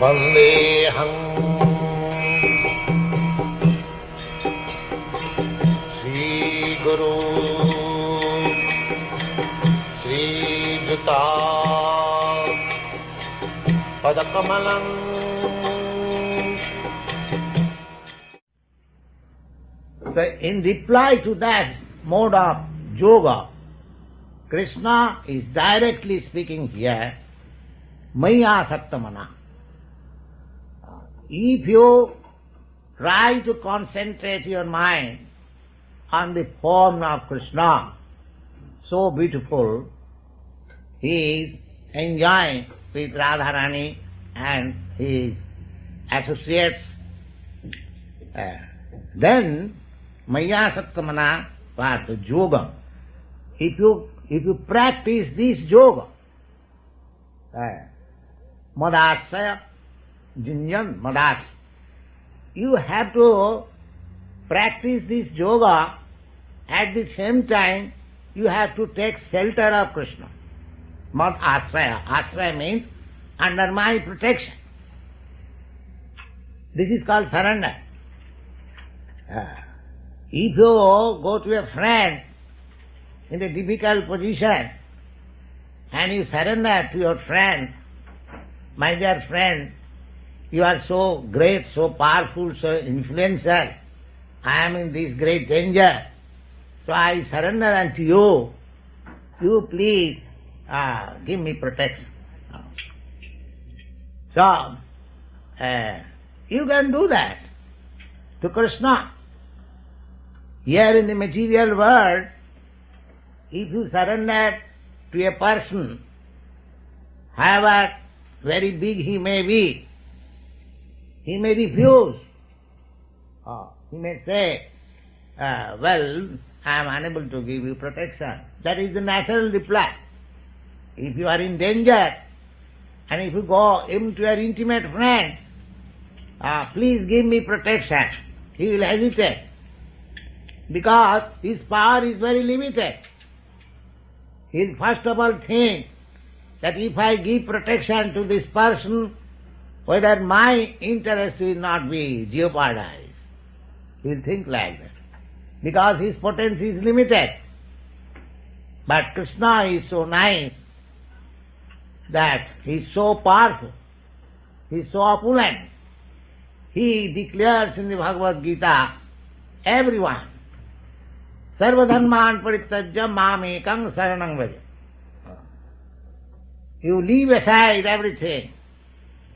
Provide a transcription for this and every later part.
वन्देऽहम् श्रीगुरु श्रीयुता पदकमलम् in reply to that mode of yoga, Krishna is directly speaking here, Maya Sattamana. If you try to concentrate your mind on the form of Krishna, so beautiful, he is enjoying with Radharani and his associates. Uh, then Maya Sattamana was the yoga. If you if you practice this yoga madashraya जिंजन मदास you have to practice this yoga at the same time you have to take shelter of Krishna मद आश्रय आश्रय means under my protection this is called surrender if you go to a friend in a difficult position and you surrender to your friend, my dear friend, you are so great, so powerful, so influential. I am in this great danger. So I surrender unto you. You please ah, give me protection. So, uh, you can do that to Krishna. Here in the material world, if you surrender to a person, however very big he may be, he may refuse. Oh, he may say, uh, well, I am unable to give you protection. That is the natural reply. If you are in danger, and if you go even to your intimate friend, ah, please give me protection, he will hesitate because his power is very limited. He'll first of all think that if I give protection to this person, whether my interest will not be jeopardized. He'll think like that. Because his potency is limited. But Krishna is so nice that he's so powerful, he's so opulent. He declares in the Bhagavad Gita, everyone, சர்வதர்மான் பிடித்த மாமேகம் சரணம் வரி you leave aside everything.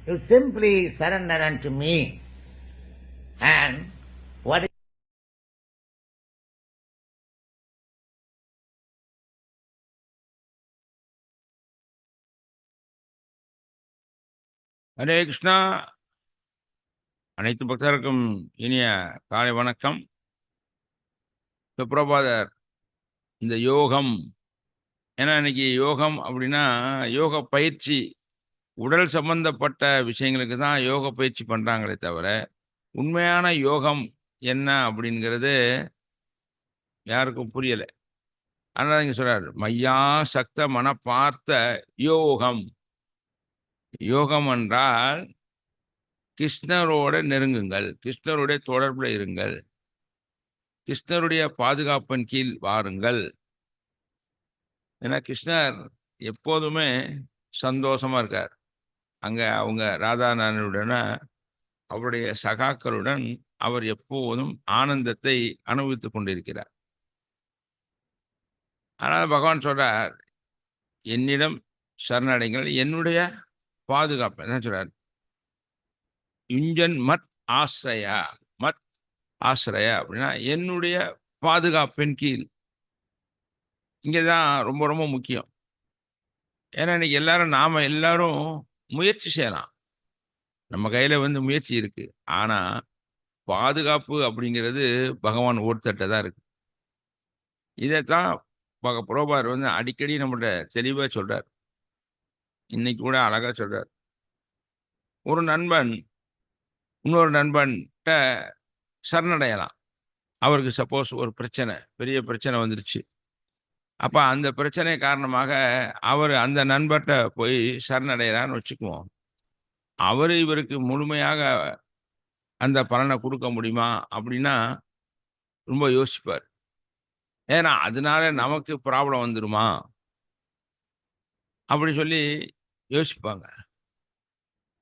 You simply surrender unto me. And what is Hare Krishna அனைத்து பக்தருக்கும் இனிய காலை வணக்கம் சுப்ரபாதர் இந்த யோகம். ஏன்னா இன்னைக்கு யோகம் அப்படின்னா யோக பயிற்சி உடல் சம்பந்தப்பட்ட விஷயங்களுக்கு தான் யோக பயிற்சி பண்ணுறாங்களே தவிர உண்மையான யோகம் என்ன அப்படிங்கிறது யாருக்கும் புரியலை. அதனால் நீங்கள் சொல்கிறார் மையா சக்த மன பார்த்த யோகம். யோகம் என்றால் கிருஷ்ணரோட நெருங்குங்கள் கிருஷ்ணருடைய தொடர்பில் இருங்கள். கிருஷ்ணருடைய பாதுகாப்பின் கீழ் வாருங்கள். ஏன்னா கிருஷ்ணர் எப்போதுமே சந்தோஷமா இருக்கார். அங்க அவங்க ராதாநாதனுடன் அவருடைய சகாக்களுடன் அவர் எப்போதும் ஆனந்தத்தை அனுபவித்துக் கொண்டிருக்கிறார். ஆனால் பகவான் சொல்றார் என்னிடம் சரணடைங்கள் என்னுடைய பாதுகாப்பு. என்ன சொல்றார்? யுஞ்சன் மத் ஆசிரயா ஆசிரயா அப்படின்னா என்னுடைய பாதுகாப்பின் கீழ். இங்கே தான் ரொம்ப ரொம்ப முக்கியம். ஏன்னா இன்னைக்கு எல்லாரும் நாம் எல்லாரும் முயற்சி செய்யலாம். நம்ம கையில் வந்து முயற்சி இருக்குது ஆனால் பாதுகாப்பு அப்படிங்கிறது பகவான் ஒருத்தட்ட தான் இருக்குது இதைத்தான் பக புரோபார் வந்து அடிக்கடி நம்மள்ட தெளிவாக சொல்கிறார் இன்னைக்கு கூட அழகாக சொல்கிறார் ஒரு நண்பன் இன்னொரு நண்பன்கிட்ட சரணடையலாம் அவருக்கு சப்போஸ் ஒரு பிரச்சனை பெரிய பிரச்சனை வந்துருச்சு அப்போ அந்த பிரச்சனை காரணமாக அவர் அந்த நண்பர்கிட்ட போய் சரணடைகிறான்னு வச்சுக்குவோம். அவர் இவருக்கு முழுமையாக அந்த பலனை கொடுக்க முடியுமா? அப்படின்னா, ரொம்ப யோசிப்பார் ஏன்னா, அதனால நமக்கு ப்ராப்ளம் வந்துடுமா அப்படி சொல்லி யோசிப்பாங்க.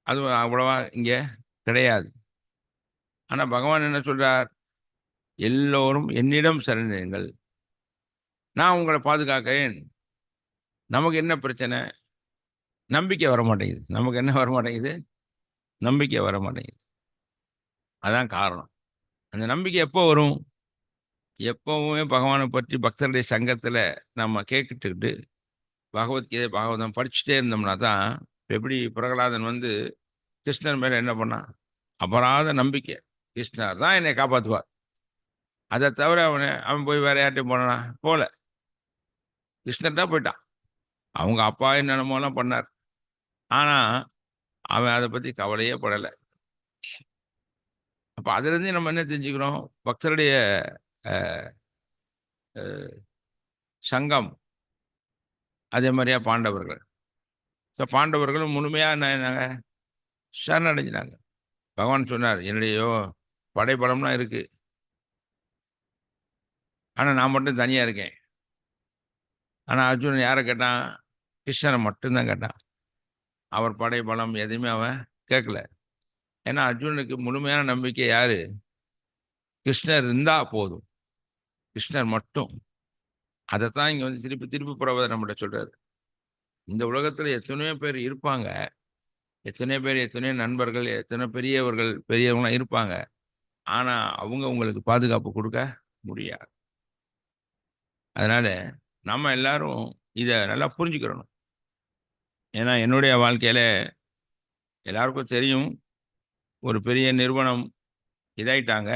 அது அவ்வளவா இங்கே கிடையாது. ஆனால் பகவான் என்ன சொல்கிறார் எல்லோரும் என்னிடம் சரணியுங்கள் நான் உங்களை பாதுகாக்கிறேன். நமக்கு என்ன பிரச்சனை? நம்பிக்கை வரமாட்டேங்குது. நமக்கு என்ன வரமாட்டேங்குது? நம்பிக்கை வரமாட்டேங்குது. அதான் காரணம். அந்த நம்பிக்கை எப்போ வரும்? எப்போவுமே பகவானை பற்றி பக்தருடைய சங்கத்தில் நம்ம கேட்டுக்கிட்டு, பகவத்கீதை, பாகவதம் படிச்சுட்டே இருந்தோம்னா தான், எப்படி பிரகலாதன் வந்து கிருஷ்ணன் மேலே என்ன பண்ணான்? அபராத நம்பிக்கை. கிருஷ்ணர் தான் என்னை காப்பாற்றுவார் அதை தவிர அவனை அவன் போய் வேற யார்ட்டயும் போனானா? போகல கிருஷ்ணர்ட்ட போயிட்டான். அவங்க அப்பா என்னென்னமோலாம் பண்ணார். ஆனால் அவன் அதை பற்றி கவலையே படலை அப்போ அதுலேருந்து நம்ம என்ன தெரிஞ்சுக்கிறோம்? பக்தருடைய சங்கம். அதே மாதிரியா பாண்டவர்கள். ஸோ பாண்டவர்களும் முழுமையாக என்ன ஆனாங்க? சரணடைஞ்சினாங்க பகவான் சொன்னார், என்னுடைய படைப்படம்லாம் இருக்கு. ஆனா நான் மட்டும் தனியா இருக்கேன். ஆனா அர்ஜுனன் யார கேட்டான்? கிருஷ்ணனை மட்டும் தான் கேட்டான். அவர் படைபலம் எதையுமே அவன் கேட்கல. ஏன்னா அர்ஜுனனுக்கு முழுமையான நம்பிக்கை யாரு? கிருஷ்ணர் இருந்தா போதும். கிருஷ்ணர் மட்டும். அதைத்தான் இங்க வந்து திருப்பி திருப்பி பிரபத நம்மகிட்ட சொல்றாரு. இந்த உலகத்துல எத்தனையோ பேர் இருப்பாங்க. எத்தனையோ பேர், எத்தனையோ நண்பர்கள், எத்தனை பெரியவர்கள், பெரியவங்களாம் இருப்பாங்க. ஆனால் அவங்க உங்களுக்கு பாதுகாப்பு கொடுக்க முடியாது. அதனால் நம்ம எல்லாரும் இதை நல்லா புரிஞ்சுக்கிறணும். ஏன்னா என்னுடைய வாழ்க்கையில எல்லாருக்கும் தெரியும். ஒரு பெரிய நிறுவனம் இதாயிட்டாங்க.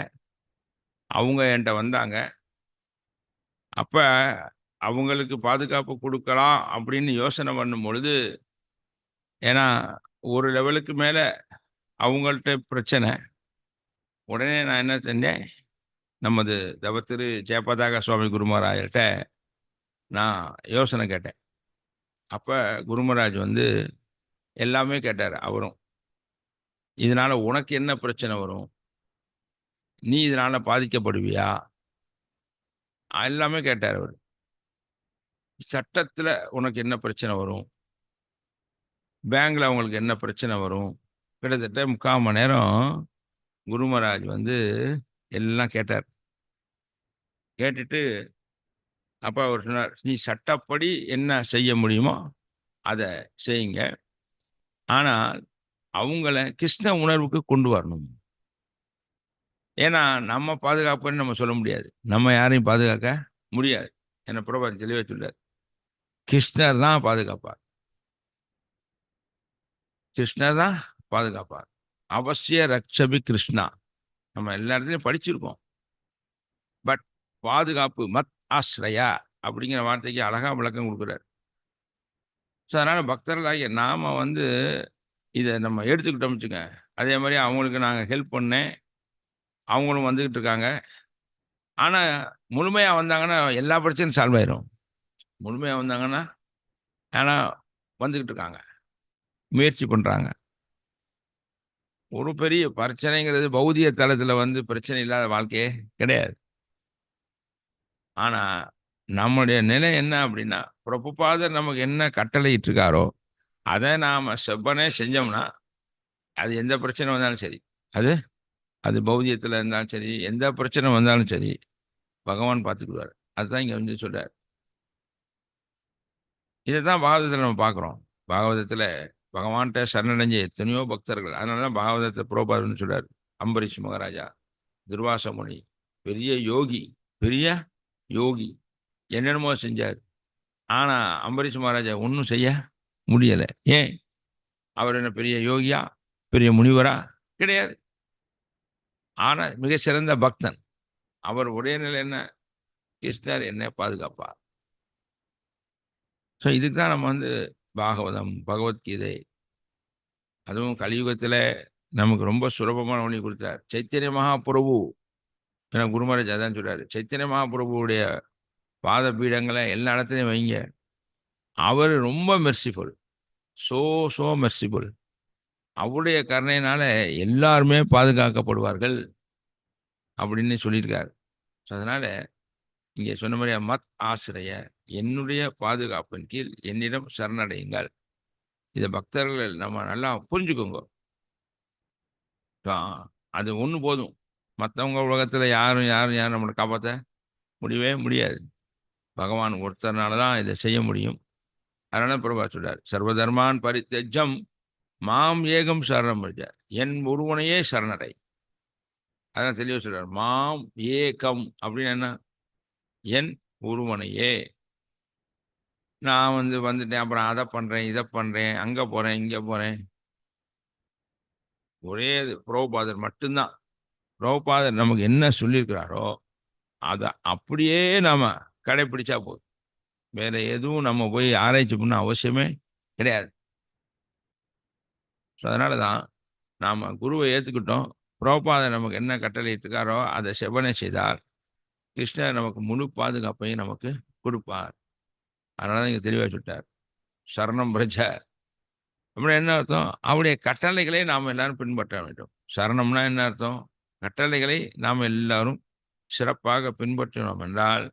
அவங்க என்கிட்ட வந்தாங்க. அப்போ அவங்களுக்கு பாதுகாப்பு கொடுக்கலாம் அப்படின்னு யோசனை பண்ணும்பொழுது, ஏன்னா ஒரு லெவலுக்கு மேலே அவங்கள்ட்ட பிரச்சனை. உடனே நான் என்ன செஞ்சேன்? நமது தவ திரு ஜெயபதாக சுவாமி குருமராயர்ட்ட நான் யோசனை கேட்டேன். அப்போ குருமராஜ் வந்து எல்லாமே கேட்டார் அவரும். இதனால் உனக்கு என்ன பிரச்சனை வரும்? நீ இதனால் பாதிக்கப்படுவியா? எல்லாமே கேட்டார் அவர் சட்டத்தில் உனக்கு என்ன பிரச்சனை வரும்? பேங்கில் அவங்களுக்கு என்ன பிரச்சனை வரும்? கிட்டத்தட்ட 3/4 மணி நேரம் குருமராஜ் வந்து எல்லாம் கேட்டார். கேட்டுட்டு அப்பா அவர் சொன்னார், "நீ சட்டப்படி என்ன செய்ய முடியுமோ, அதை செய்யுங்க. ஆனால் அவங்கள கிருஷ்ண உணர்வுக்கு கொண்டு வரணும்." ஏன்னா நம்ம பாதுகாப்புன்னு நம்ம சொல்ல முடியாது. நம்ம யாரையும் பாதுகாக்க முடியாது. என்னை பிரபுபாதர் தெளிவாக சொல்றார். கிருஷ்ணர் தான் பாதுகாப்பார். கிருஷ்ணர் தான் பாதுகாப்பார். அவசிய ரக்ஷபி கிருஷ்ணா. நம்ம எல்லா இடத்துலையும் படிச்சிருக்கோம். பட் பாதுகாப்பு மத் ஆஸ்ரயா அப்படிங்கிற வார்த்தைக்கு அழகா விளக்கம் கொடுக்குறாரு ஸோ அதனால் பக்தர்களாகிய நாம் வந்து இதை நம்ம எடுத்துக்கிட்டோம் வச்சுங்க அதே மாதிரி அவங்களுக்கு நாங்கள் ஹெல்ப் பண்ணேன். அவங்களும் வந்துக்கிட்டு இருக்காங்க. ஆனால் முழுமையாக வந்தாங்கன்னா எல்லா பிரச்சனையும் சால்வ் ஆயிரும். முழுமையாக வந்தாங்கன்னா, ஆனால் வந்துக்கிட்டு இருக்காங்க. முயற்சி பண்ணுறாங்க ஒரு பெரிய பிரச்சனைங்கிறது பௌதிக தளத்துல வந்து பிரச்சனை இல்லாத வாழ்க்கையே கிடையாது. ஆனா நம்முடைய நிலை என்ன அப்படின்னா, பிரபுபாதர் நமக்கு என்ன கட்டளையிட்டு இருக்காரோ, அதை நாம செவ்வனே செஞ்சோம்னா, அது எந்த பிரச்சனை வந்தாலும் சரி. அது அது பௌதியத்தில் இருந்தாலும் சரி, எந்த பிரச்சனை வந்தாலும் சரி, பகவான் பார்த்துக்குவாரு. அதுதான் இங்கே வந்து சொல்றார். தான் பாகவதத்தில் நம்ம பார்க்குறோம் பாகவதத்தில் பகவான்கிட்ட சரணடைஞ்ச எத்தனையோ பக்தர்கள். அதனால தான் பாகவதத்தை பிரபுபாதர் சொல்கிறார் அம்பரீஷ் மகாராஜா, துர்வாச முனி, பெரிய யோகி, பெரிய யோகி. என்னென்னமோ செஞ்சார் ஆனா அம்பரீஷ் மகாராஜா ஒன்றும் செய்ய முடியல. ஏன்? அவர் என்ன பெரிய யோகியா? பெரிய முனிவரா? கிடையாது. ஆனா மிகச்சிறந்த பக்தன். அவர் உடையநிலை என்ன? கிருஷ்ணர் என்ன பாதுகாப்பார். ஸோ இதுக்கு தான் நம்ம வந்து பாகவதம், பகவத்கீதை. அதுவும் கலியுகத்தில் நமக்கு ரொம்ப சுலபமான ஒன்று கொடுத்தார். சைத்தன்ய மகாபிரபு ஏன்னா குருமராஜ் அதான் சொல்கிறார் சைத்தன்ய மகாபிரபுவுடைய பாத பீடங்களை எல்லா இடத்துலையும் வைங்க. அவர் ரொம்ப மெர்சிஃபுல் ஸோ ஸோ மெர்சிஃபுல் அவருடைய கருணையினால எல்லாருமே பாதுகாக்கப்படுவார்கள் அப்படின்னு சொல்லியிருக்கார். ஸோ அதனால் இங்கே சொன்ன மாதிரி மத் ஆசிரியர் என்னுடைய பாதுகாப்பின் கீழ் என்னிடம் சரணடையுங்கள். இதை பக்தர்கள் நம்ம நல்லா புரிஞ்சுக்கோங்க. அது ஒன்று போதும். மற்றவங்க உலகத்தில் யாரும் யாரும் யாரும் நம்மளை காப்பாற்ற முடியவே முடியாது. பகவான் ஒருத்தர்னால தான் இதை செய்ய முடியும். அதனால பிரபா சொல்றார் சர்வதர்மான் பரித்தெஜம் மாம் ஏகம் சரணம் முடிஞ்சார் என் ஒருவனையே சரணடை. அதான் தெளிவாக சொல்றார் மாம் ஏகம் அப்படின்னு என்ன? என் ஒருவனையே. நான் வந்து வந்துட்டேன். அப்புறம் அதை பண்ணுறேன் இதை பண்ணுறேன் அங்கே போகிறேன் இங்கே போகிறேன் ஒரே இது புரோபாதர் மட்டும்தான். புரோபாதர் நமக்கு என்ன சொல்லியிருக்கிறாரோ அதை அப்படியே நாம் கடைப்பிடிச்சா போதும். வேறு எதுவும் நம்ம போய் ஆராய்ச்சி பண்ண அவசியமே கிடையாது. ஸோ அதனால தான் நாம் குருவை ஏற்றுக்கிட்டோம் புரோபாதர் நமக்கு என்ன கட்டளையிட்டிருக்காரோ அதை செவனை செய்தால் கிருஷ்ணர் நமக்கு முழு பாதுகாப்பையும் நமக்கு கொடுப்பார். அதனால தான் இங்கே தெளிவாக சொல்லிட்டார். சரணம் பிரஜ அப்படின்னா என்ன அர்த்தம்? அவருடைய கட்டளைகளை நாம் எல்லாரும் பின்பற்ற வேண்டும். சரணம்னா என்ன அர்த்தம்? கட்டளைகளை நாம் எல்லாரும் சிறப்பாக பின்பற்றினோம் என்றால்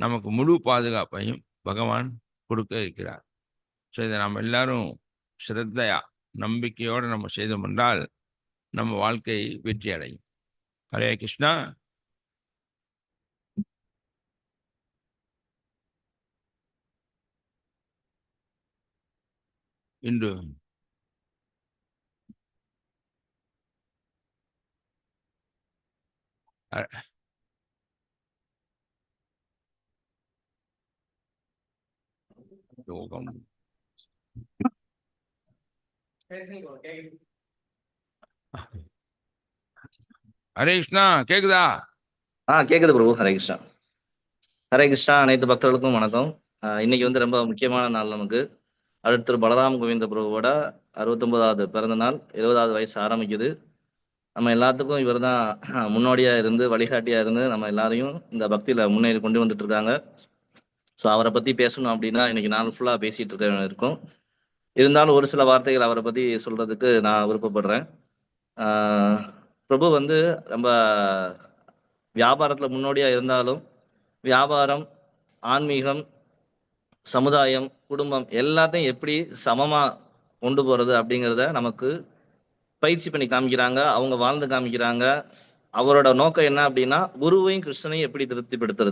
நமக்கு முழு பாதுகாப்பையும் பகவான் கொடுக்க இருக்கிறார். ஸோ இதை நாம் எல்லாரும் ஸ்ரத்தையா நம்பிக்கையோடு நம்ம செய்தோம் என்றால் நம்ம வாழ்க்கை வெற்றி அடையும் ஹரே கிருஷ்ணா. இன்று. யோகம். ஹரே கிருஷ்ணா கேக்குதா? ஆ கேக்குது பிரபு ஹரே கிருஷ்ணா. ஹரே கிருஷ்ணா அனைத்து பக்தர்களுக்கும் வணக்கம். ஆஹ் இன்னைக்கு வந்து ரொம்ப முக்கியமான நாள் நமக்கு. அடுத்து பலராம் கோவிந்த பிரபுவோட அறுபத்தொன்பதாவது பிறந்த நாள் இருபதாவது வயசு ஆரம்பிக்குது. நம்ம எல்லாத்துக்கும் இவர் தான் முன்னோடியா இருந்து வழிகாட்டியா இருந்து நம்ம எல்லாரையும் இந்த பக்தியில முன்னேறி கொண்டு வந்துட்டு இருக்காங்க ஸோ அவரை பத்தி பேசணும் அப்படின்னா இன்னைக்கு நாள் ஃபுல்லா பேசிட்டு இருக்க இருக்கும். இருந்தாலும் ஒரு சில வார்த்தைகள் அவரை பத்தி சொல்றதுக்கு நான் விருப்பப்படுறேன். பிரபு வந்து ரொம்ப வியாபாரத்துல முன்னோடியா இருந்தாலும் வியாபாரம் ஆன்மீகம் சமுதாயம் குடும்பம் எல்லாத்தையும் எப்படி சமமா கொண்டு போறது அப்படிங்கிறத நமக்கு பயிற்சி பண்ணி காமிக்கிறாங்க. அவங்க வாழ்ந்து காமிக்கிறாங்க. அவரோட நோக்கம் என்ன அப்படின்னா குருவையும் கிருஷ்ணனையும் எப்படி திருப்திப்படுத்துறது?